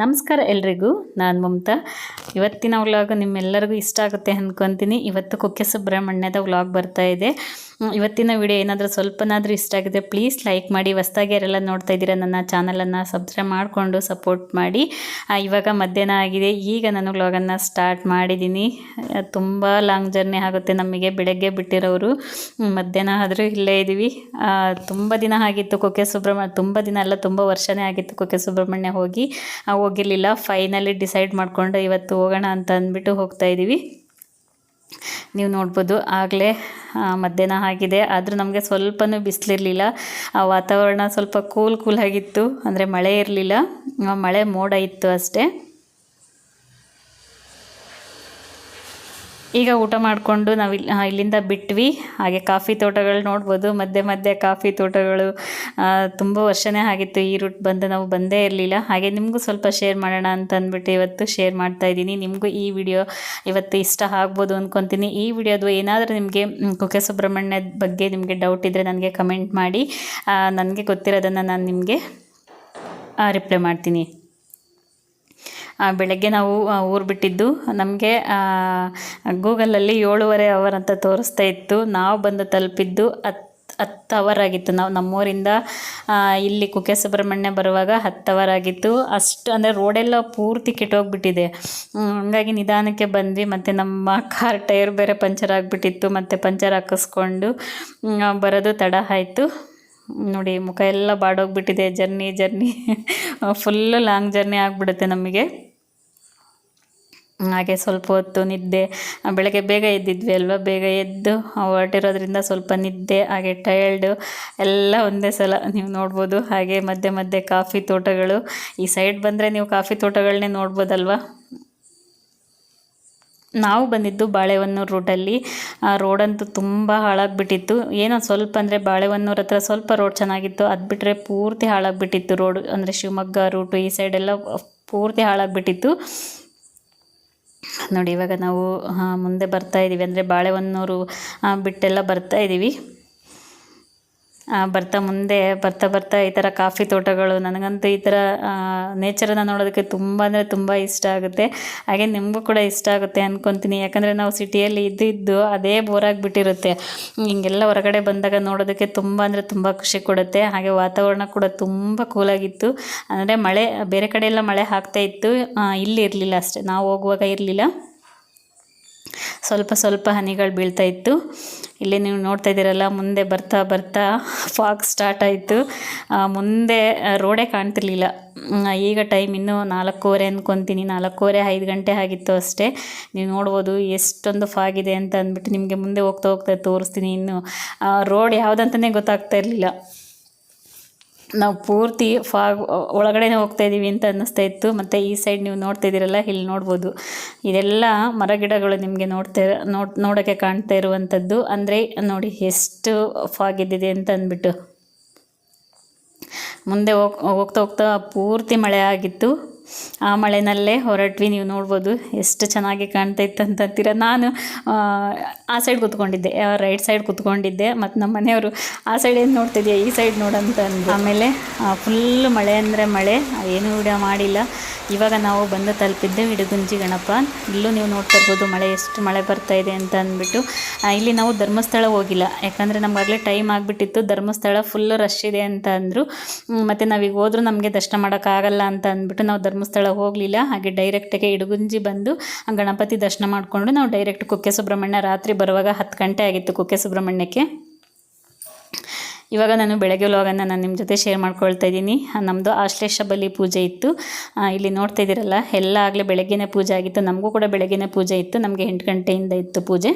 ನಮಸ್ಕಾರ ಎಲ್ರಿಗೂ, ನಾನು ಮಮತಾ. ಇವತ್ತಿನ ವ್ಲಾಗ್ ನಿಮ್ಮೆಲ್ಲರಿಗೂ ಇಷ್ಟ ಆಗುತ್ತೆ ಅಂದ್ಕೊತೀನಿ ಇವತ್ತು ಕುಕ್ಕೆ ಸುಬ್ರಹ್ಮಣ್ಯದ ವ್ಲಾಗ್ ಬರ್ತಾ ಇದೆ. ಇವತ್ತಿನ ವಿಡಿಯೋ ಏನಾದರೂ ಸ್ವಲ್ಪನಾದರೂ ಇಷ್ಟ ಆಗಿದೆ ಪ್ಲೀಸ್ ಲೈಕ್ ಮಾಡಿ. ಹೊಸ್ದಾಗಿ ಯಾರೆಲ್ಲ ನೋಡ್ತಾ ಇದ್ದೀರಾ, ನನ್ನ ಚಾನಲನ್ನು ಸಬ್ಸ್ಕ್ರೈಬ್ ಮಾಡಿಕೊಂಡು ಸಪೋರ್ಟ್ ಮಾಡಿ. ಇವಾಗ ಮಧ್ಯಾಹ್ನ ಆಗಿದೆ. ಈಗ ನಾನು ವ್ಲಾಗನ್ನು ಸ್ಟಾರ್ಟ್ ಮಾಡಿದ್ದೀನಿ. ತುಂಬ ಲಾಂಗ್ ಜರ್ನಿ ಆಗುತ್ತೆ ನಮಗೆ, ಬೆಳಗ್ಗೆ ಬಿಟ್ಟಿರೋರು. ಮಧ್ಯಾಹ್ನ ಆದರೂ ಇಲ್ಲೇ ಇದ್ದೀವಿ ತುಂಬ ದಿನ ಆಗಿತ್ತು ಕುಕ್ಕೆ ಸುಬ್ರಹ್ಮಣ್ಯ ತುಂಬ ದಿನ ಅಲ್ಲ, ತುಂಬ ವರ್ಷನೇ ಆಗಿತ್ತು ಕುಕ್ಕೆ ಸುಬ್ರಹ್ಮಣ್ಯ ಹೋಗಿ. ಹೋಗಿರಲಿಲ್ಲ. ಫೈನಲಿ ಡಿಸೈಡ್ ಮಾಡಿಕೊಂಡು ಇವತ್ತು ಹೋಗೋಣ ಅಂತ ಅಂದ್ಬಿಟ್ಟು ಹೋಗ್ತಾ ಇದ್ದೀವಿ ನೀವು ನೋಡ್ಬೋದು, ಆಗಲೇ ಮಧ್ಯಾಹ್ನ ಆಗಿದೆ. ಆದರೂ ನಮಗೆ ಸ್ವಲ್ಪನೂ ಬಿಸಿಲಿರಲಿಲ್ಲ. ಆ ವಾತಾವರಣ ಸ್ವಲ್ಪ ಕೂಲ್ ಕೂಲ್ ಆಗಿತ್ತು. ಅಂದರೆ ಮಳೆ ಇರಲಿಲ್ಲ. ಮಳೆ ಮೋಡ ಇತ್ತು ಅಷ್ಟೇ. ಈಗ ಊಟ ಮಾಡಿಕೊಂಡು ನಾವು ಇಲ್ಲಿ ಇಲ್ಲಿಂದ ಬಿಟ್ವಿ. ಹಾಗೆ ಕಾಫಿ ತೋಟಗಳು ನೋಡ್ಬೋದು. ಮಧ್ಯೆ ಮಧ್ಯೆ ಕಾಫಿ ತೋಟಗಳು ತುಂಬ ವರ್ಷನೇ ಆಗಿತ್ತು ಈ ರೂಟ್ ಬಂದು ನಾವು ಬಂದೇ ಇರಲಿಲ್ಲ. ಹಾಗೆ ನಿಮಗೂ ಸ್ವಲ್ಪ ಶೇರ್ ಮಾಡೋಣ ಅಂತ ಅಂದ್ಬಿಟ್ಟು ಇವತ್ತು ಶೇರ್ ಮಾಡ್ತಾ ಇದ್ದೀನಿ. ನಿಮಗೂ ಈ ವಿಡಿಯೋ ಇವತ್ತು ಇಷ್ಟ ಆಗ್ಬೋದು ಅಂದ್ಕೊತೀನಿ ಈ ವಿಡಿಯೋದು ಏನಾದರೂ ನಿಮಗೆ ಕುಕ್ಕೆ ಸುಬ್ರಹ್ಮಣ್ಯದ ಬಗ್ಗೆ ನಿಮಗೆ ಡೌಟ್ ಇದ್ದರೆ ನನಗೆ ಕಮೆಂಟ್ ಮಾಡಿ. ನನಗೆ ಗೊತ್ತಿರೋದನ್ನು ನಾನು ನಿಮಗೆ ರಿಪ್ಲೈ ಮಾಡ್ತೀನಿ. ಬೆಳಗ್ಗೆ ನಾವು ಊರು ಬಿಟ್ಟಿದ್ದು. ನಮಗೆ ಗೂಗಲಲ್ಲಿ ಏಳುವರೆ ಅವರ್ ಅಂತ ತೋರಿಸ್ತಾ ಇತ್ತು. ನಾವು ಬಂದು ತಲುಪಿದ್ದು ಹತ್ತು ಅವರ್ ಆಗಿತ್ತು. ನಾವು ನಮ್ಮೂರಿಂದ ಇಲ್ಲಿ ಕುಕ್ಕೆ ಸುಬ್ರಹ್ಮಣ್ಯ ಬರುವಾಗ ಹತ್ತು ಅವರ್ ಆಗಿತ್ತು. ಅಷ್ಟು, ಅಂದರೆ ರೋಡೆಲ್ಲ ಪೂರ್ತಿ ಕೆಟ್ಟೋಗ್ಬಿಟ್ಟಿದೆ. ಹಂಗಾಗಿ ನಿಧಾನಕ್ಕೆ ಬಂದ್ವಿ. ಮತ್ತು ನಮ್ಮ ಕಾರ್ ಟೈರ್ ಬೇರೆ ಪಂಚರ್ ಆಗಿಬಿಟ್ಟಿತ್ತು. ಮತ್ತು ಪಂಚರ್ ಹಾಕಿಸ್ಕೊಂಡು ಬರೋದು ತಡ ಆಯಿತು. ನೋಡಿ, ಮುಖ ಎಲ್ಲ ಬಾಡೋಗ್ಬಿಟ್ಟಿದೆ. Journey journey. Full long journey ಆಗಿಬಿಡುತ್ತೆ ನಮಗೆ. ಹಾಗೆ ಸ್ವಲ್ಪ ಹೊತ್ತು ನಿದ್ದೆ ಬೆಳಗ್ಗೆ ಬೇಗ ಎದ್ದಿದ್ವಿ ಅಲ್ವಾ? ಬೇಗ ಎದ್ದು ಹೊರಟಿರೋದ್ರಿಂದ ಸ್ವಲ್ಪ ನಿದ್ದೆ, ಹಾಗೆ ಟಯರ್ಡು ಎಲ್ಲ ಒಂದೇ ಸಲ ನೀವು ನೋಡ್ಬೋದು. ಹಾಗೆ ಮಧ್ಯೆ ಮಧ್ಯೆ ಕಾಫಿ ತೋಟಗಳು. ಈ ಸೈಡ್ ಬಂದರೆ ನೀವು ಕಾಫಿ ತೋಟಗಳನ್ನೇ ನೋಡ್ಬೋದಲ್ವಾ? ನಾವು ಬಂದಿದ್ದು ಬಾಳೆಹೊನ್ನೂರು ರೂಟಲ್ಲಿ ಆ ರೋಡಂತೂ ತುಂಬ ಹಾಳಾಗಿಬಿಟ್ಟಿತ್ತು. ಏನೋ ಸ್ವಲ್ಪ ಅಂದರೆ ಬಾಳೆಹೊನ್ನೂರು ಹತ್ರ ಸ್ವಲ್ಪ ರೋಡ್ ಚೆನ್ನಾಗಿತ್ತು. ಅದು ಬಿಟ್ಟರೆ ಪೂರ್ತಿ ಹಾಳಾಗಿಬಿಟ್ಟಿತ್ತು ರೋಡು ಅಂದರೆ ಶಿವಮೊಗ್ಗ ರೂಟು ಈ ಸೈಡೆಲ್ಲ ಪೂರ್ತಿ ಹಾಳಾಗಿಬಿಟ್ಟಿತ್ತು. ನೋಡಿ ಇವಾಗ ನಾವು ಮುಂದೆ ಬರ್ತಾ ಇದ್ದೀವಿ ಅಂದರೆ ಬಾಳೆಹೊನ್ನೂರು ಬಿಟ್ಟೆಲ್ಲ ಬರ್ತಾ ಇದ್ದೀವಿ ಬರ್ತಾ ಮುಂದೆ, ಬರ್ತಾ ಬರ್ತಾ ಈ ಥರ ಕಾಫಿ ತೋಟಗಳು, ನನಗಂತೂ ಈ ಥರ ನೇಚರನ್ನು ನೋಡೋದಕ್ಕೆ ತುಂಬ ಅಂದರೆ ತುಂಬ ಇಷ್ಟ ಆಗುತ್ತೆ. ಹಾಗೆ ನಿಮಗೂ ಕೂಡ ಇಷ್ಟ ಆಗುತ್ತೆ ಅಂದ್ಕೊತೀನಿ ಯಾಕಂದರೆ ನಾವು ಸಿಟಿಯಲ್ಲಿ ಇದ್ದಿದ್ದು ಇದ್ದು ಅದೇ ಬೋರ್ ಆಗಿಬಿಟ್ಟಿರುತ್ತೆ. ಹಿಂಗೆಲ್ಲ ಹೊರಗಡೆ ಬಂದಾಗ ನೋಡೋದಕ್ಕೆ ತುಂಬ ಅಂದರೆ ತುಂಬ ಖುಷಿ ಕೊಡುತ್ತೆ. ಹಾಗೆ ವಾತಾವರಣ ಕೂಡ ತುಂಬ ಕೂಲಾಗಿತ್ತು ಅಂದರೆ ಮಳೆ, ಬೇರೆ ಕಡೆ ಎಲ್ಲ ಮಳೆ ಆಗ್ತಾ ಇತ್ತು. ಇಲ್ಲಿ ಇರಲಿಲ್ಲ ಅಷ್ಟೇ. ನಾವು ಹೋಗುವಾಗ ಇರಲಿಲ್ಲ. ಸ್ವಲ್ಪ ಸ್ವಲ್ಪ ಹನಿಗಳು ಬೀಳ್ತಾ ಇತ್ತು. ಇಲ್ಲಿ ನೀವು ನೋಡ್ತಾ ಇದ್ದೀರಲ್ಲ, ಮುಂದೆ ಬರ್ತಾ ಬರ್ತಾ ಫಾಗ್ ಸ್ಟಾರ್ಟ್ ಆಯಿತು. ಮುಂದೆ ರೋಡೇ ಕಾಣ್ತಿರ್ಲಿಲ್ಲ. ಈಗ ಟೈಮ್ ಇನ್ನೂ ನಾಲ್ಕೂವರೆ ಅಂದ್ಕೊತೀನಿ ನಾಲ್ಕೂವರೆ ಐದು ಗಂಟೆ ಆಗಿತ್ತು ಅಷ್ಟೇ. ನೀವು ನೋಡ್ಬೋದು ಎಷ್ಟೊಂದು ಫಾಗ್ ಇದೆ ಅಂತ ಅಂದ್ಬಿಟ್ಟು ನಿಮಗೆ ಮುಂದೆ ಹೋಗ್ತಾ ಹೋಗ್ತಾ ತೋರಿಸ್ತೀನಿ ಇನ್ನು. ರೋಡ್ ಯಾವುದಂತಲೇ ಗೊತ್ತಾಗ್ತಾ ಇರಲಿಲ್ಲ. ನಾವು ಪೂರ್ತಿ ಫಾಗ್ ಒಳಗಡೆ ಹೋಗ್ತಾ ಇದ್ದೀವಿ ಅಂತ ಅನ್ನಿಸ್ತಾ ಇತ್ತು. ಮತ್ತು ಈ ಸೈಡ್ ನೀವು ನೋಡ್ತಾ ಇದ್ದೀರಲ್ಲ ಇಲ್ಲಿ ನೋಡ್ಬೋದು. ಇದೆಲ್ಲ ಮರಗಿಡಗಳು ನಿಮಗೆ ನೋಡ್ತಾ, ನೋಡ್ ನೋಡೋಕ್ಕೆ ಕಾಣ್ತಾ ಇರುವಂಥದ್ದು. ಅಂದರೆ ನೋಡಿ ಎಷ್ಟು ಫಾಗ್ ಇದ್ದಿದೆ ಅಂತ ಅಂದ್ಬಿಟ್ಟು. ಮುಂದೆ ಹೋಗ್, ಹೋಗ್ತಾ ಹೋಗ್ತಾ ಪೂರ್ತಿ ಮಳೆ ಆಗಿತ್ತು. ಆ ಮಳೆನಲ್ಲೇ ಹೊರಟ್ವಿ ನೀವು ನೋಡ್ಬೋದು ಎಷ್ಟು ಚೆನ್ನಾಗಿ ಕಾಣ್ತಾ ಇತ್ತು ಅಂತಂತೀರ ನಾನು ಆ, ಸೈಡ್ ಕೂತ್ಕೊಂಡಿದ್ದೆ ರೈಟ್ ಸೈಡ್ ಕೂತ್ಕೊಂಡಿದ್ದೆ ಮತ್ತು ನಮ್ಮ ಮನೆಯವರು ಆ ಸೈಡ್ ಏನು ನೋಡ್ತಿದ್ಯಾ ಈ ಸೈಡ್ ನೋಡಂತ ಅಂದ್ರೆ. ಆಮೇಲೆ ಫುಲ್ ಮಳೆ ಅಂದರೆ ಮಳೆ ಏನು ವಿಡಿಯೋ ಮಾಡಿಲ್ಲ. ಇವಾಗ ನಾವು ಬಂದು ತಲುಪಿದ್ದೆ ಹಿಡಗುಂಜಿ ಗಣಪ ಇಲ್ಲೂ ನೀವು ನೋಡ್ತಾ ಇರ್ಬೋದು ಮಳೆ ಎಷ್ಟು ಮಳೆ ಬರ್ತಾ ಇದೆ ಅಂತ ಅಂದ್ಬಿಟ್ಟು. ಇಲ್ಲಿ ನಾವು ಧರ್ಮಸ್ಥಳ ಹೋಗಿಲ್ಲ ಯಾಕಂದರೆ ನಮಗಾಗಲೇ ಟೈಮ್ ಆಗಿಬಿಟ್ಟಿತ್ತು ಧರ್ಮಸ್ಥಳ ಫುಲ್ ರಶ್ ಇದೆ ಅಂತ ಅಂದರು. ಮತ್ತು ನಾವೀಗ ಹೋದ್ರೂ ನಮಗೆ ದರ್ಶನ ಮಾಡೋಕ್ಕಾಗಲ್ಲ ಅಂತ ಅಂದ್ಬಿಟ್ಟು ನಾವು ಧರ್ಮಸ್ಥಳ ಹೋಗಲಿಲ್ಲ. ಹಾಗೆ ಡೈರೆಕ್ಟಾಗಿ ಇಡಗುಂಜಿ ಬಂದು ಗಣಪತಿ ದರ್ಶನ ಮಾಡಿಕೊಂಡು ನಾವು ಡೈರೆಕ್ಟ್ ಕುಕ್ಕೆ ಸುಬ್ರಹ್ಮಣ್ಯ ರಾತ್ರಿ ಬರುವಾಗ ಹತ್ತು ಗಂಟೆ ಆಗಿತ್ತು ಕುಕ್ಕೆ ಸುಬ್ರಹ್ಮಣ್ಯಕ್ಕೆ. ಇವಾಗ ನಾನು ಬೆಳಗ್ಗೆ ವ್ಲಾಗನ್ನು ನಾನು ನಿಮ್ಮ ಜೊತೆ ಶೇರ್ ಮಾಡ್ಕೊಳ್ತಾ ಇದ್ದೀನಿ. ನಮ್ಮದು ಆಶ್ಲೇಷ ಬಲಿ ಪೂಜೆ ಇತ್ತು. ಇಲ್ಲಿ ನೋಡ್ತಾ ಇದ್ದೀರಲ್ಲ, ಎಲ್ಲ ಆಗಲೇ ಬೆಳಗ್ಗೆನೇ ಪೂಜೆ ಆಗಿತ್ತು. ನಮಗೂ ಕೂಡ ಬೆಳಗ್ಗೆನೇ ಪೂಜೆ ಇತ್ತು. ನಮಗೆ ಎಂಟು ಗಂಟೆಯಿಂದ ಇತ್ತು ಪೂಜೆ.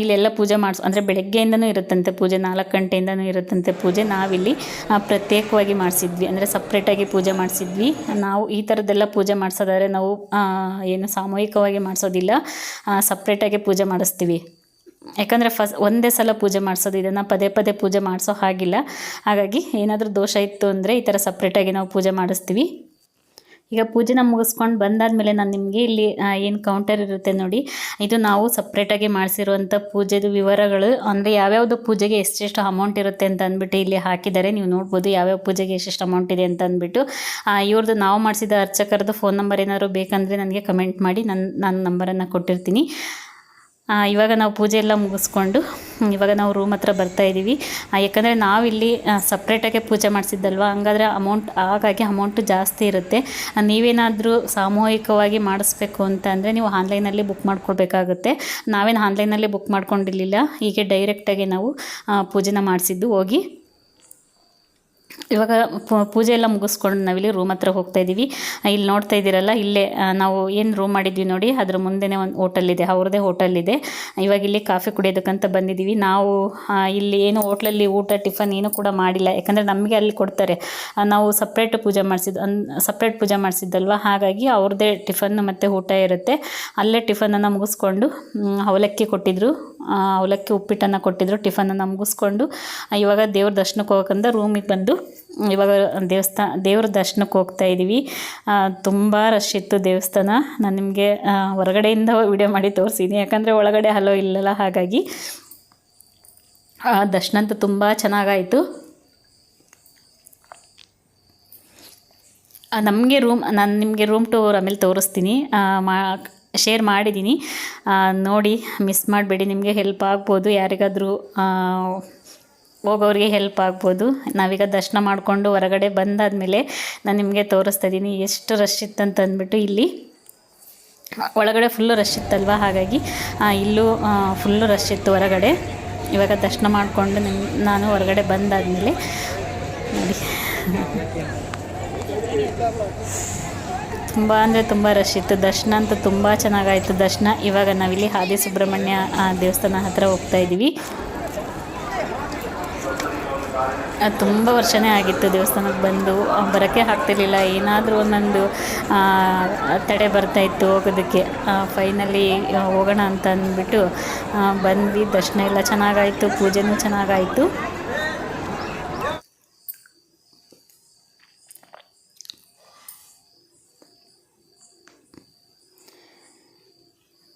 ಇಲ್ಲೆಲ್ಲ ಪೂಜೆ ಮಾಡಿಸ್ ಅಂದರೆ ಬೆಳಗ್ಗೆಯಿಂದನೂ ಇರುತ್ತಂತೆ ಪೂಜೆ, ನಾಲ್ಕು ಗಂಟೆಯಿಂದನೂ ಇರುತ್ತಂತೆ ಪೂಜೆ. ನಾವಿಲ್ಲಿ ಪ್ರತ್ಯೇಕವಾಗಿ ಮಾಡಿಸಿದ್ವಿ. ಅಂದರೆ ಸಪ್ರೇಟಾಗಿ ಪೂಜೆ ಮಾಡಿಸಿದ್ವಿ. ನಾವು ಈ ಥರದ್ದೆಲ್ಲ ಪೂಜೆ ಮಾಡಿಸೋದಾದ್ರೆ ನಾವು ಏನು ಸಾಮೂಹಿಕವಾಗಿ ಮಾಡಿಸೋದಿಲ್ಲ. ಸಪ್ರೇಟಾಗಿ ಪೂಜೆ ಮಾಡಿಸ್ತೀವಿ. ಯಾಕಂದರೆ ಫಸ್ಟ್ ಒಂದೇ ಸಲ ಪೂಜೆ ಮಾಡಿಸೋದು, ಇದನ್ನು ಪದೇ ಪದೇ ಪೂಜೆ ಮಾಡಿಸೋ ಹಾಗಿಲ್ಲ. ಹಾಗಾಗಿ ಏನಾದರೂ ದೋಷ ಇತ್ತು ಅಂದರೆ ಈ ಥರ ಸಪ್ರೇಟಾಗಿ ನಾವು ಪೂಜೆ ಮಾಡಿಸ್ತೀವಿ. ಈಗ ಪೂಜೆನ ಮುಗಿಸ್ಕೊಂಡು ಬಂದಾದಮೇಲೆ ನಾನು ನಿಮಗೆ ಇಲ್ಲಿ ಏನು ಕೌಂಟರ್ ಇರುತ್ತೆ ನೋಡಿ. ಇದು ನಾವು ಸಪ್ರೇಟಾಗಿ ಮಾಡಿಸಿರುವಂಥ ಪೂಜೆದು ವಿವರಗಳು. ಅಂದರೆ ಯಾವ್ಯಾವುದು ಪೂಜೆಗೆ ಎಷ್ಟೆಷ್ಟು ಅಮೌಂಟ್ ಇರುತ್ತೆ ಅಂತ ಅಂದ್ಬಿಟ್ಟು ಇಲ್ಲಿ ಹಾಕಿದ್ದಾರೆ. ನೀವು ನೋಡ್ಬೋದು ಯಾವ್ಯಾವ ಪೂಜೆಗೆ ಎಷ್ಟೆಷ್ಟು ಅಮೌಂಟ್ ಇದೆ ಅಂತ ಅಂದ್ಬಿಟ್ಟು. ಇವ್ರದ್ದು ನಾವು ಮಾಡಿಸಿದ ಅರ್ಚಕರದ್ದು ಫೋನ್ ನಂಬರ್ ಏನಾದರೂ ಬೇಕಂದರೆ ನನಗೆ ಕಮೆಂಟ್ ಮಾಡಿ. ನನ್ನ ನನ್ನ ನಂಬರನ್ನು ಕೊಟ್ಟಿರ್ತೀನಿ. ಇವಾಗ ನಾವು ಪೂಜೆ ಎಲ್ಲ ಮುಗಿಸ್ಕೊಂಡು ಇವಾಗ ನಾವು ರೂಮ್ ಹತ್ರ ಬರ್ತಾ ಇದ್ದೀವಿ ಯಾಕಂದರೆ ನಾವಿಲ್ಲಿ ಸಪ್ರೇಟಾಗೆ ಪೂಜೆ ಮಾಡಿಸಿದ್ದಲ್ವ? ಹಂಗಾದ್ರೆ ಅಮೌಂಟ್ ಹಾಗಾಗಿ ಅಮೌಂಟು ಜಾಸ್ತಿ ಇರುತ್ತೆ. ನೀವೇನಾದರೂ ಸಾಮೂಹಿಕವಾಗಿ ಮಾಡಿಸ್ಬೇಕು ಅಂತ ಅಂದರೆ ನೀವು ಆನ್ಲೈನಲ್ಲಿ ಬುಕ್ ಮಾಡ್ಕೊಳ್ಬೇಕಾಗುತ್ತೆ ನಾವೇನು ಆನ್ಲೈನಲ್ಲಿ ಬುಕ್ ಮಾಡ್ಕೊಂಡಿರಲಿಲ್ಲ, ಹೀಗೆ ಡೈರೆಕ್ಟಾಗಿ ನಾವು ಪೂಜೆನ ಮಾಡಿಸಿದ್ದು. ಹೋಗಿ ಇವಾಗ ಪೂಜೆ ಎಲ್ಲ ಮುಗಿಸ್ಕೊಂಡು ನಾವಿಲ್ಲಿ ರೂಮ್ ಹತ್ರ ಹೋಗ್ತಾ ಇದ್ದೀವಿ ಇಲ್ಲಿ ನೋಡ್ತಾ ಇದ್ದೀರಲ್ಲ, ಇಲ್ಲೇ ನಾವು ಏನು ರೂಮ್ ಮಾಡಿದ್ವಿ ನೋಡಿ, ಅದ್ರ ಮುಂದೆನೇ ಒಂದು ಹೋಟೆಲ್ ಇದೆ, ಅವ್ರದ್ದೇ ಹೋಟೆಲ್ ಇದೆ. ಇವಾಗ ಇಲ್ಲಿ ಕಾಫಿ ಕುಡಿಯೋದಕ್ಕಂತ ಬಂದಿದ್ದೀವಿ. ನಾವು ಇಲ್ಲಿ ಏನು ಹೋಟ್ಲಲ್ಲಿ ಊಟ ಟಿಫನ್ ಏನು ಕೂಡ ಮಾಡಿಲ್ಲ. ಯಾಕಂದರೆ ನಮಗೆ ಅಲ್ಲಿ ಕೊಡ್ತಾರೆ. ನಾವು ಸಪ್ರೇಟ್ ಪೂಜೆ ಮಾಡಿಸಿದ್ದು ಅನ್ ಸಪ್ರೇಟ್ ಪೂಜೆ ಮಾಡಿಸಿದ್ದಲ್ವ? ಹಾಗಾಗಿ ಅವ್ರದ್ದೇ ಟಿಫನ್ ಮತ್ತು ಊಟ ಇರುತ್ತೆ. ಅಲ್ಲೇ ಟಿಫನನ್ನು ಮುಗಿಸ್ಕೊಂಡು ಅವಲಕ್ಕಿ ಕೊಟ್ಟಿದ್ದರು ಅವಲಕ್ಕಿ ಉಪ್ಪಿಟ್ಟನ್ನು ಕೊಟ್ಟಿದ್ದರು ಟಿಫನನ್ನು ಮುಗಿಸ್ಕೊಂಡು ಇವಾಗ ದೇವ್ರ ದರ್ಶನಕ್ಕೆ ಹೋಗಕ್ಕಂತ ರೂಮಿಗೆ ಬಂದು ಇವಾಗ ದೇವಸ್ಥಾನ ದೇವ್ರ ದರ್ಶನಕ್ಕೆ ಹೋಗ್ತಾ ಇದ್ದೀವಿ ತುಂಬ ರಶ್ ಇತ್ತು ದೇವಸ್ಥಾನ. ನಾನು ನಿಮಗೆ ಹೊರಗಡೆಯಿಂದ ವಿಡಿಯೋ ಮಾಡಿ ತೋರಿಸಿದ್ದೀನಿ ಯಾಕಂದರೆ ಒಳಗಡೆ ಹಲೋ ಇಲ್ಲಲ್ಲ, ಹಾಗಾಗಿ. ದರ್ಶನ ಅಂತೂ ತುಂಬ ಚೆನ್ನಾಗಾಯಿತು. ನಮಗೆ ರೂಮ್ ನಾನು ನಿಮಗೆ ರೂಮ್ ಟೂರ್ ಆಮೇಲೆ ತೋರಿಸ್ತೀನಿ. ಮಾ ಶೇರ್ ಮಾಡಿದ್ದೀನಿ ನೋಡಿ ಮಿಸ್ ಮಾಡಬೇಡಿ. ನಿಮಗೆ ಹೆಲ್ಪ್ ಆಗ್ಬೋದು. ಯಾರಿಗಾದರೂ ಹೋಗೋರಿಗೆ ಹೆಲ್ಪ್ ಆಗ್ಬೋದು. ನಾವೀಗ ದರ್ಶನ ಮಾಡಿಕೊಂಡು ಹೊರಗಡೆ ಬಂದಾದಮೇಲೆ ನಾನು ನಿಮಗೆ ತೋರಿಸ್ತಾ ಇದ್ದೀನಿ. ಎಷ್ಟು ರಶ್ ಇತ್ತಂತ ಅಂದ್ಬಿಟ್ಟು ಇಲ್ಲಿ. ಒಳಗಡೆ ಫುಲ್ಲು ರಶ್ ಇತ್ತಲ್ವ? ಹಾಗಾಗಿ ಇಲ್ಲೂ ಫುಲ್ಲು ರಶ್ ಇತ್ತು ಹೊರಗಡೆ. ಇವಾಗ ದರ್ಶನ ಮಾಡಿಕೊಂಡು ನಿಮ್ಮ ನಾನು ಹೊರಗಡೆ ಬಂದಾದಮೇಲೆ ನೋಡಿ. ತುಂಬ ಅಂದರೆ ತುಂಬ ರಶ್ ಇತ್ತು. ದರ್ಶನ ಅಂತೂ ತುಂಬ ಚೆನ್ನಾಗಾಯಿತು. ದರ್ಶನ, ಇವಾಗ ನಾವಿಲ್ಲಿ ಆದಿ ಸುಬ್ರಹ್ಮಣ್ಯ ದೇವಸ್ಥಾನ ಹತ್ತಿರ ಹೋಗ್ತಾ ಇದ್ದೀವಿ ತುಂಬ ವರ್ಷನೇ ಆಗಿತ್ತು ದೇವಸ್ಥಾನಕ್ಕೆ ಬಂದು. ಬರೋಕ್ಕೆ ಆಗ್ತಿರ್ಲಿಲ್ಲ. ಏನಾದರೂ ಒಂದೊಂದು ತಡೆ ಬರ್ತಾಯಿತ್ತು ಹೋಗೋದಕ್ಕೆ. ಫೈನಲಿ ಹೋಗೋಣ ಅಂತ ಅಂದ್ಬಿಟ್ಟು ಬಂದ್ವಿ. ದರ್ಶನ ಎಲ್ಲ ಚೆನ್ನಾಗಾಯಿತು. ಪೂಜೆನೂ ಚೆನ್ನಾಗಾಯಿತು.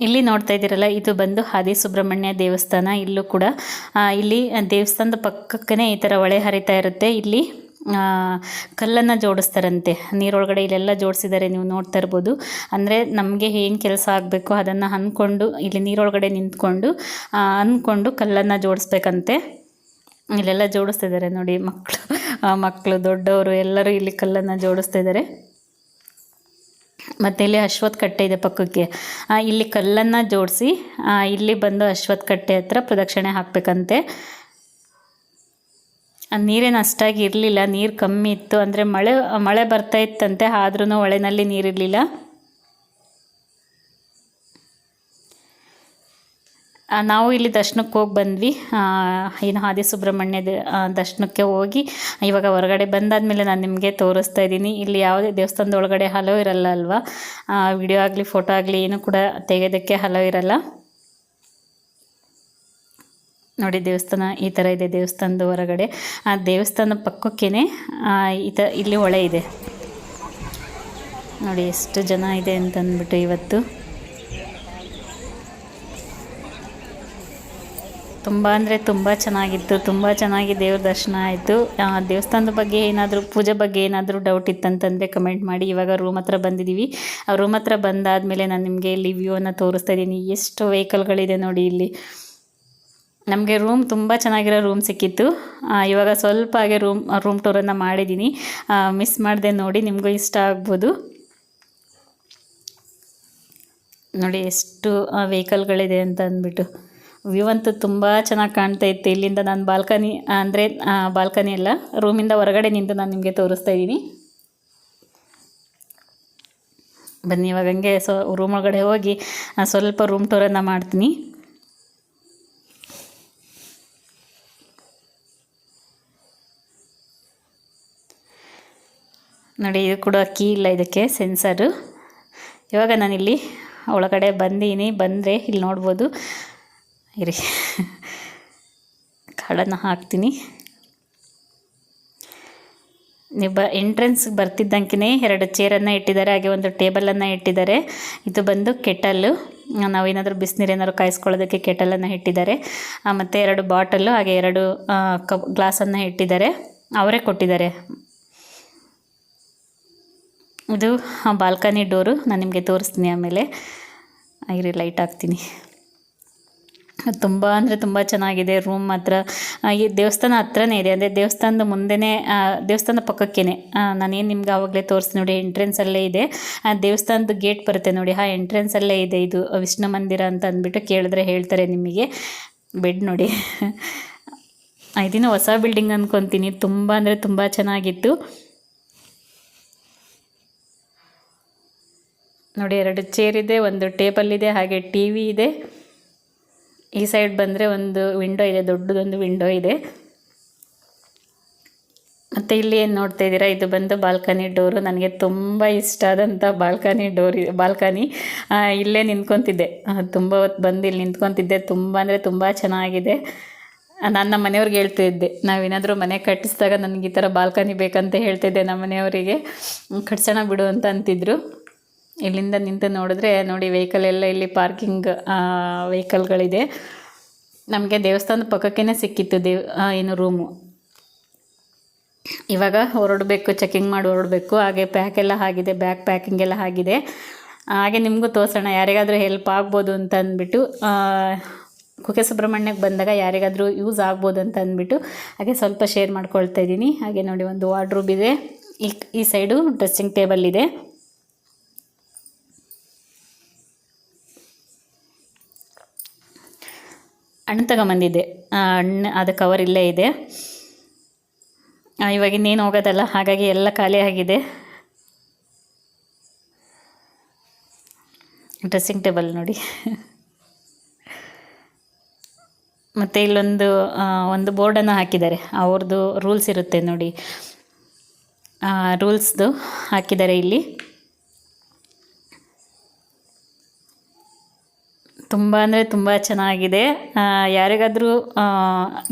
ಇಲ್ಲಿ ನೋಡ್ತಾ ಇದ್ದೀರಲ್ಲ, ಇದು ಬಂದು ಹಾದಿ ಸುಬ್ರಹ್ಮಣ್ಯ ದೇವಸ್ಥಾನ. ಇಲ್ಲೂ ಕೂಡ ಇಲ್ಲಿ ದೇವಸ್ಥಾನದ ಪಕ್ಕಕ್ಕೇ ಈ ಥರ ಹೊಳೆ ಹರಿತಾ ಇರುತ್ತೆ. ಇಲ್ಲಿ ಕಲ್ಲನ್ನು ಜೋಡಿಸ್ತಾರಂತೆ. ನೀರೊಳಗಡೆ ಇಲ್ಲೆಲ್ಲ ಜೋಡಿಸಿದ್ದಾರೆ, ನೀವು ನೋಡ್ತಾ ಇರ್ಬೋದು. ಅಂದರೆ ನಮಗೆ ಏನು ಕೆಲಸ ಆಗಬೇಕು ಅದನ್ನು ಅಂದ್ಕೊಂಡು ಇಲ್ಲಿ ನೀರೊಳಗಡೆ ನಿಂತ್ಕೊಂಡು ಅಂದ್ಕೊಂಡು ಕಲ್ಲನ್ನು ಜೋಡಿಸ್ಬೇಕಂತೆ. ಇಲ್ಲೆಲ್ಲ ಜೋಡಿಸ್ತಿದ್ದಾರೆ ನೋಡಿ ಮಕ್ಕಳು ಮಕ್ಕಳು ದೊಡ್ಡವರು ಎಲ್ಲರೂ ಇಲ್ಲಿ ಕಲ್ಲನ್ನು ಜೋಡಿಸ್ತಾ ಇದ್ದಾರೆ. ಮತ್ತು ಇಲ್ಲಿ ಅಶ್ವತ್ಥ ಕಟ್ಟೆ ಇದೆ ಪಕ್ಕಕ್ಕೆ. ಇಲ್ಲಿ ಕಲ್ಲನ್ನು ಜೋಡಿಸಿ ಇಲ್ಲಿ ಬಂದು ಅಶ್ವತ್ಥ ಕಟ್ಟೆ ಹತ್ರ ಪ್ರದಕ್ಷಿಣೆ ಹಾಕಬೇಕಂತೆ. ನೀರೇನು ಅಷ್ಟಾಗಿ ಇರಲಿಲ್ಲ, ನೀರು ಕಮ್ಮಿ ಇತ್ತು, ಅಂದರೆ ಮಳೆ ಮಳೆ ಬರ್ತಾ ಇತ್ತಂತೆ ಆದ್ರೂ ಹೊಳೆನಲ್ಲಿ ನೀರಿರಲಿಲ್ಲ ನಾವು ಇಲ್ಲಿ ದರ್ಶನಕ್ಕೆ ಹೋಗಿ ಬಂದ್ವಿ. ಏನು ಹಾದಿ ಸುಬ್ರಹ್ಮಣ್ಯ ದರ್ಶನಕ್ಕೆ ಹೋಗಿ, ಇವಾಗ ಹೊರಗಡೆ ಬಂದಾದಮೇಲೆ ನಾನು ನಿಮಗೆ ತೋರಿಸ್ತಾ ಇದ್ದೀನಿ. ಇಲ್ಲಿ ಯಾವುದೇ ದೇವಸ್ಥಾನದ ಒಳಗಡೆ ಹಲೋ ಇರಲ್ಲ ಅಲ್ವಾ? ವಿಡಿಯೋ ಆಗಲಿ ಫೋಟೋ ಆಗಲಿ ಏನು ಕೂಡ ತೆಗೆಯೋದಕ್ಕೆ ಹಲೋ ಇರಲ್ಲ. ನೋಡಿ, ದೇವಸ್ಥಾನ ಈ ಥರ ಇದೆ, ದೇವಸ್ಥಾನದ ಹೊರಗಡೆ. ಆ, ದೇವಸ್ಥಾನ ಪಕ್ಕಕ್ಕೇ ಈ ಥರ ಇಲ್ಲಿ ಹೊಳೆ ಇದೆ. ನೋಡಿ, ಎಷ್ಟು ಜನ ಇದೆ ಅಂತಂದ್ಬಿಟ್ಟು ಇವತ್ತು. ತುಂಬ ಅಂದರೆ ತುಂಬ ಚೆನ್ನಾಗಿತ್ತು, ತುಂಬ ಚೆನ್ನಾಗಿ ದೇವ್ರ ದರ್ಶನ ಆಯಿತು. ದೇವಸ್ಥಾನದ ಬಗ್ಗೆ ಏನಾದರೂ, ಪೂಜೆ ಬಗ್ಗೆ ಏನಾದರೂ ಡೌಟ್ ಇತ್ತಂತಂದರೆ ಕಮೆಂಟ್ ಮಾಡಿ. ಇವಾಗ ರೂಮ್ ಹತ್ರ ಬಂದಿದ್ದೀವಿ ಆ ರೂಮ್ ಹತ್ರ ಬಂದಾದಮೇಲೆ ನಾನು ನಿಮಗೆ ಇಲ್ಲಿ ವ್ಯೂವನ್ನು ತೋರಿಸ್ತಾ ಇದ್ದೀನಿ. ಎಷ್ಟು ವೆಹಿಕಲ್ಗಳಿದೆ ನೋಡಿ ಇಲ್ಲಿ. ನಮಗೆ ರೂಮ್ ತುಂಬ ಚೆನ್ನಾಗಿರೋ ರೂಮ್ ಸಿಕ್ಕಿತ್ತು. ಇವಾಗ ಸ್ವಲ್ಪ ಹಾಗೆ ರೂಮ್ ರೂಮ್ ಟೂರನ್ನು ಮಾಡಿದ್ದೀನಿ ಮಿಸ್ ಮಾಡಿದೆ ನೋಡಿ, ನಿಮಗೂ ಇಷ್ಟ ಆಗ್ಬೋದು. ನೋಡಿ ಎಷ್ಟು ವೆಹಿಕಲ್ಗಳಿದೆ ಅಂತ ಅಂದ್ಬಿಟ್ಟು. ವ್ಯೂ ಅಂತೂ ತುಂಬ ಚೆನ್ನಾಗಿ ಕಾಣ್ತಾ ಇತ್ತು. ಇಲ್ಲಿಂದ ನಾನು ಬಾಲ್ಕನಿ ಅಂದರೆ ಬಾಲ್ಕನಿ ಅಲ್ಲ ರೂಮಿಂದ ಹೊರಗಡೆ ನಿಂತು ನಾನು ನಿಮಗೆ ತೋರಿಸ್ತಾ ಇದ್ದೀನಿ. ಬನ್ನಿ, ಇವಾಗ ಹಂಗೆ ಸೊ ರೂಮ್ ಒಳಗಡೆ ಹೋಗಿ ಸ್ವಲ್ಪ ರೂಮ್ ಟೂರನ್ನು ಮಾಡ್ತೀನಿ. ನೋಡಿ, ಇದು ಕೂಡ ಕೀ ಇಲ್ಲ ಇದಕ್ಕೆ ಸೆನ್ಸರು ಇವಾಗ ನಾನಿಲ್ಲಿ ಒಳಗಡೆ ಬಂದೀನಿ, ಬಂದರೆ ಇಲ್ಲಿ ನೋಡ್ಬೋದು. ಇರಿ. ಕಾಡನ್ನು ಹಾಕ್ತೀನಿ. ನೀವು ಬ ಎಂಟ್ರೆನ್ಸ್ಗೆ ಬರ್ತಿದ್ದಂಗೆ ಎರಡು ಚೇರನ್ನು ಇಟ್ಟಿದ್ದಾರೆ, ಹಾಗೆ ಒಂದು ಟೇಬಲನ್ನು ಇಟ್ಟಿದ್ದಾರೆ. ಇದು ಬಂದು ಕೆಟಲ್ಲು ನಾವೇನಾದರೂ ಬಿಸಿನೀರು ಏನಾದ್ರು ಕಾಯಿಸ್ಕೊಳ್ಳೋದಕ್ಕೆ ಕೆಟಲನ್ನು ಇಟ್ಟಿದ್ದಾರೆ. ಮತ್ತು ಎರಡು ಬಾಟಲ್ಲು ಹಾಗೆ ಎರಡು ಕಪ್ ಗ್ಲಾಸನ್ನು ಇಟ್ಟಿದ್ದಾರೆ. ಅವರೇ ಕೊಟ್ಟಿದ್ದಾರೆ. ಇದು ಬಾಲ್ಕನಿ ಡೋರು ನಾನು ನಿಮಗೆ ತೋರಿಸ್ತೀನಿ ಆಮೇಲೆ. ಇರಿ ಲೈಟ್ ಹಾಕ್ತೀನಿ. ತುಂಬ ಅಂದರೆ ತುಂಬ ಚೆನ್ನಾಗಿದೆ ರೂಮ್ ಮಾತ್ರ ಈ ದೇವಸ್ಥಾನ ಹತ್ರನೇ ಇದೆ. ಅಂದರೆ ದೇವಸ್ಥಾನದ ಮುಂದೆನೇ ದೇವಸ್ಥಾನದ ಪಕ್ಕಕ್ಕೇ ನಾನೇನು ನಿಮ್ಗೆ ಆವಾಗಲೇ ತೋರಿಸಿ ನೋಡಿ ಎಂಟ್ರೆನ್ಸಲ್ಲೇ ಇದೆ. ಆ, ದೇವಸ್ಥಾನದ ಗೇಟ್ ಬರುತ್ತೆ ನೋಡಿ. ಆ ಎಂಟ್ರೆನ್ಸಲ್ಲೇ ಇದೆ ಇದು. ವಿಷ್ಣು ಮಂದಿರ ಅಂತ ಅಂದ್ಬಿಟ್ಟು ಕೇಳಿದ್ರೆ ಹೇಳ್ತಾರೆ ನಿಮಗೆ. ಬೆಡ್ ನೋಡಿ. ಇದಿನ್ನು ಹೊಸ ಬಿಲ್ಡಿಂಗ್ ಅಂದ್ಕೊತೀನಿ ತುಂಬ ಅಂದರೆ ತುಂಬ ಚೆನ್ನಾಗಿತ್ತು. ನೋಡಿ, ಎರಡು ಚೇರ್ ಇದೆ, ಒಂದು ಟೇಬಲ್ ಇದೆ, ಹಾಗೆ ಟಿ ವಿ ಇದೆ. ಈ ಸೈಡ್ ಬಂದರೆ ಒಂದು ವಿಂಡೋ ಇದೆ, ದೊಡ್ಡದೊಂದು ವಿಂಡೋ ಇದೆ. ಮತ್ತು ಇಲ್ಲಿ ಏನು ನೋಡ್ತಾ ಇದ್ದೀರಾ? ಇದು ಬಂದು ಬಾಲ್ಕನಿ ಡೋರು. ನನಗೆ ತುಂಬ ಇಷ್ಟ ಆದಂಥ ಬಾಲ್ಕನಿ ಡೋರ್ ಬಾಲ್ಕನಿ. ಇಲ್ಲೇ ನಿಂತ್ಕೊತಿದ್ದೆ. ತುಂಬ ಹೊತ್ತು ಬಂದು ಇಲ್ಲಿ ನಿಂತ್ಕೊತಿದ್ದೆ. ತುಂಬ ಅಂದರೆ ತುಂಬ ಚೆನ್ನಾಗಿದೆ. ನನ್ನ ನಮ್ಮ ಮನೆಯವ್ರಿಗೆ ಹೇಳ್ತಾ ಇದ್ದೆ. ನಾವೇನಾದರೂ ಮನೆ ಕಟ್ಟಿಸಿದಾಗ ನನಗೆ ಈ ಥರ ಬಾಲ್ಕನಿ ಬೇಕಂತ ಹೇಳ್ತಿದ್ದೆ ನಮ್ಮ ಮನೆಯವರಿಗೆ. ಕಟ್ಸೋಣ ಬಿಡು ಅಂತ ಅಂತಿದ್ರು. ಇಲ್ಲಿಂದ ನಿಂತು ನೋಡಿದ್ರೆ ನೋಡಿ ವೆಹಿಕಲ್ ಎಲ್ಲ ಇಲ್ಲಿ ಪಾರ್ಕಿಂಗ್ ವೆಹಿಕಲ್ಗಳಿದೆ ನಮಗೆ ದೇವಸ್ಥಾನದ ಪಕ್ಕಕ್ಕೇ ಸಿಕ್ಕಿತ್ತು ದೇವ್ ಏನು ರೂಮು ಇವಾಗ ಹೊರಡಬೇಕು ಚೆಕಿಂಗ್ ಮಾಡಿ ಹೊರಡಬೇಕು. ಹಾಗೆ ಪ್ಯಾಕ್ ಎಲ್ಲ ಆಗಿದೆ ಬ್ಯಾಗ್ ಪ್ಯಾಕಿಂಗ್ ಎಲ್ಲ ಆಗಿದೆ. ಹಾಗೆ ನಿಮಗೂ ತೋರಿಸೋಣ, ಯಾರಿಗಾದರೂ ಹೆಲ್ಪ್ ಆಗ್ಬೋದು ಅಂತ ಅಂದ್ಬಿಟ್ಟು. ಕುಕೆ ಕುಕ್ಕೆ ಸುಬ್ರಹ್ಮಣ್ಯಕ್ಕೆ ಬಂದಾಗ ಯಾರಿಗಾದರೂ ಯೂಸ್ ಆಗ್ಬೋದು ಅಂತ ಅಂದ್ಬಿಟ್ಟು. ಹಾಗೆ ಸ್ವಲ್ಪ ಶೇರ್ ಮಾಡ್ಕೊಳ್ತಾ ಇದ್ದೀನಿ. ಹಾಗೆ ನೋಡಿ, ಒಂದು ವಾರ್ಡ್ರೂಬ್ ಇದೆ. ಈ ಈ ಸೈಡು ಡ್ರೆಸ್ಸಿಂಗ್ ಟೇಬಲ್ ಇದೆ. ಹಣ್ಣು ತಗೊಂಬಂದಿದ್ದೆ. ಹಣ್ಣು ಅದು ಕವರ್ ಇಲ್ಲೇ ಇದೆ. ಇವಾಗ ಇನ್ನೇನು ಹೋಗೋದಲ್ಲ, ಹಾಗಾಗಿ ಎಲ್ಲ ಖಾಲಿ ಆಗಿದೆ. ಡ್ರೆಸ್ಸಿಂಗ್ ಟೇಬಲ್ ನೋಡಿ. ಮತ್ತು ಇಲ್ಲೊಂದು ಒಂದು ಬೋರ್ಡನ್ನು ಹಾಕಿದ್ದಾರೆ. ಅವ್ರದ್ದು ರೂಲ್ಸ್ ಇರುತ್ತೆ ನೋಡಿ. ರೂಲ್ಸ್ದು ಹಾಕಿದ್ದಾರೆ ಇಲ್ಲಿ. ತುಂಬ ಅಂದರೆ ತುಂಬ ಚೆನ್ನಾಗಿದೆ. ಯಾರಿಗಾದರೂ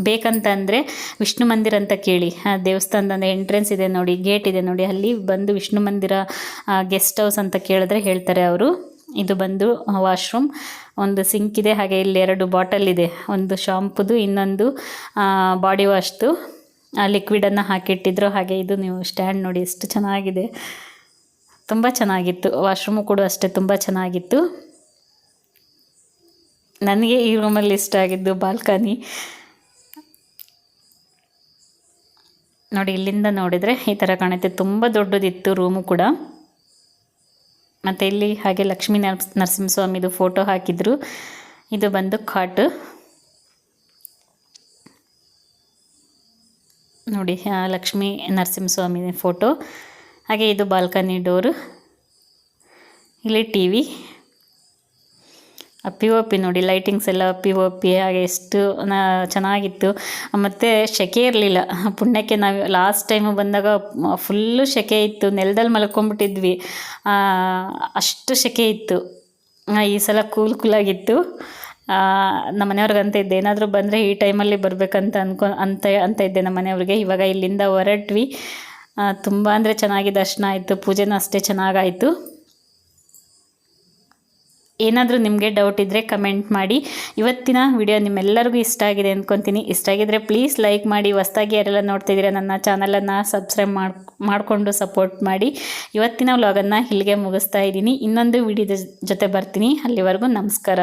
ಬೇಕಂತಂದರೆ ವಿಷ್ಣು ಮಂದಿರ ಅಂತ ಕೇಳಿ. ದೇವಸ್ಥಾನದ ಎಂಟ್ರೆನ್ಸ್ ಇದೆ ನೋಡಿ ಗೇಟ್ ಇದೆ ನೋಡಿ, ಅಲ್ಲಿ ಬಂದು ವಿಷ್ಣು ಮಂದಿರ ಗೆಸ್ಟ್ ಹೌಸ್ ಅಂತ ಕೇಳಿದ್ರೆ ಹೇಳ್ತಾರೆ ಅವರು. ಇದು ಬಂದು ವಾಶ್ರೂಮ್ ಒಂದು ಸಿಂಕ್ ಇದೆ, ಹಾಗೆ ಇಲ್ಲಿ ಎರಡು ಬಾಟಲ್ ಇದೆ. ಒಂದು ಶಾಂಪುದು ಇನ್ನೊಂದು ಬಾಡಿ ವಾಶ್ದು ಲಿಕ್ವಿಡನ್ನು ಹಾಕಿಟ್ಟಿದ್ರು, ಹಾಗೆ ಇದು ನೀವು ಸ್ಟ್ಯಾಂಡ್ ನೋಡಿ, ಎಷ್ಟು ಚೆನ್ನಾಗಿದೆ. ತುಂಬ ಚೆನ್ನಾಗಿತ್ತು. ವಾಶ್ರೂಮು ಕೂಡ ಅಷ್ಟೇ ತುಂಬ ಚೆನ್ನಾಗಿತ್ತು. ನನಗೆ ಈ ರೂಮಲ್ಲಿ ಇಷ್ಟ ಆಗಿದ್ದು ಬಾಲ್ಕನಿ. ನೋಡಿ, ಇಲ್ಲಿಂದ ನೋಡಿದರೆ ಈ ಥರ ಕಾಣುತ್ತೆ. ತುಂಬ ದೊಡ್ಡದಿತ್ತು ರೂಮು ಕೂಡ. ಮತ್ತು ಇಲ್ಲಿ ಹಾಗೆ ಲಕ್ಷ್ಮೀ ನರಸ್ ನರಸಿಂಹಸ್ವಾಮಿದು ಫೋಟೋ ಹಾಕಿದ್ರು. ಇದು ಬಂದು ಕಾಟು. ನೋಡಿ ಲಕ್ಷ್ಮೀ ನರಸಿಂಹಸ್ವಾಮಿ ಫೋಟೋ ಹಾಗೆ ಇದು ಬಾಲ್ಕನಿ ಡೋರು ಇಲ್ಲಿ T V P O P ನೋಡಿ ಲೈಟಿಂಗ್ಸ್ ಎಲ್ಲ ಪಿ ಒ ಪಿ ಹಾಗೆ ಎಷ್ಟು ಚೆನ್ನಾಗಿತ್ತು. ಮತ್ತು ಸೆಕೆ ಇರಲಿಲ್ಲ. ಪುಣ್ಯಕ್ಕೆ ನಾವು ಲಾಸ್ಟ್ ಟೈಮು ಬಂದಾಗ ಫುಲ್ಲು ಸೆಕೆ ಇತ್ತು. ನೆಲದಲ್ಲಿ ಮಲ್ಕೊಂಡ್ಬಿಟ್ಟಿದ್ವಿ. ಅಷ್ಟು ಸೆಕೆ ಇತ್ತು. ಈ ಸಲ ಕೂಲ್ ಕೂಲಾಗಿತ್ತು ನಮ್ಮ ಮನೆಯವ್ರಿಗೆ ಅಂತ ಇದ್ದೆ. ಏನಾದರೂ ಬಂದರೆ ಈ ಟೈಮಲ್ಲಿ ಬರಬೇಕಂತ ಅನ್ಕೊ, ಅಂತ ಅಂತ ಇದ್ದೆ ನಮ್ಮ ಮನೆಯವ್ರಿಗೆ ಇವಾಗ ಇಲ್ಲಿಂದ ಹೊರಟ್ವಿ. ತುಂಬ ಅಂದರೆ ಚೆನ್ನಾಗಿ ದರ್ಶನ ಆಯಿತು. ಪೂಜೆನೂ ಅಷ್ಟೇ ಚೆನ್ನಾಗಾಯಿತು. ಏನಾದರೂ ನಿಮಗೆ ಡೌಟ್ ಇದ್ದರೆ ಕಮೆಂಟ್ ಮಾಡಿ. ಇವತ್ತಿನ ವಿಡಿಯೋ ನಿಮ್ಮೆಲ್ಲರಿಗೂ ಇಷ್ಟ ಆಗಿದೆ ಅಂದ್ಕೊತೀನಿ ಇಷ್ಟ ಆಗಿದ್ರೆ ಪ್ಲೀಸ್ ಲೈಕ್ ಮಾಡಿ. ಹೊಸ್ದಾಗಿ ಯಾರೆಲ್ಲ ನೋಡ್ತಿದ್ದೀರಾ ನನ್ನ ಚಾನಲನ್ನು ಸಬ್ಸ್ಕ್ರೈಬ್ ಮಾಡಿ, ಮಾಡಿಕೊಂಡು ಸಪೋರ್ಟ್ ಮಾಡಿ. ಇವತ್ತಿನ ವ್ಲಾಗನ್ನು ಇಲ್ಲಿಗೆ ಮುಗಿಸ್ತಾ ಇದ್ದೀನಿ. ಇನ್ನೊಂದು ವಿಡಿಯೋದ ಜೊತೆ ಬರ್ತೀನಿ. ಅಲ್ಲಿವರೆಗೂ ನಮಸ್ಕಾರ.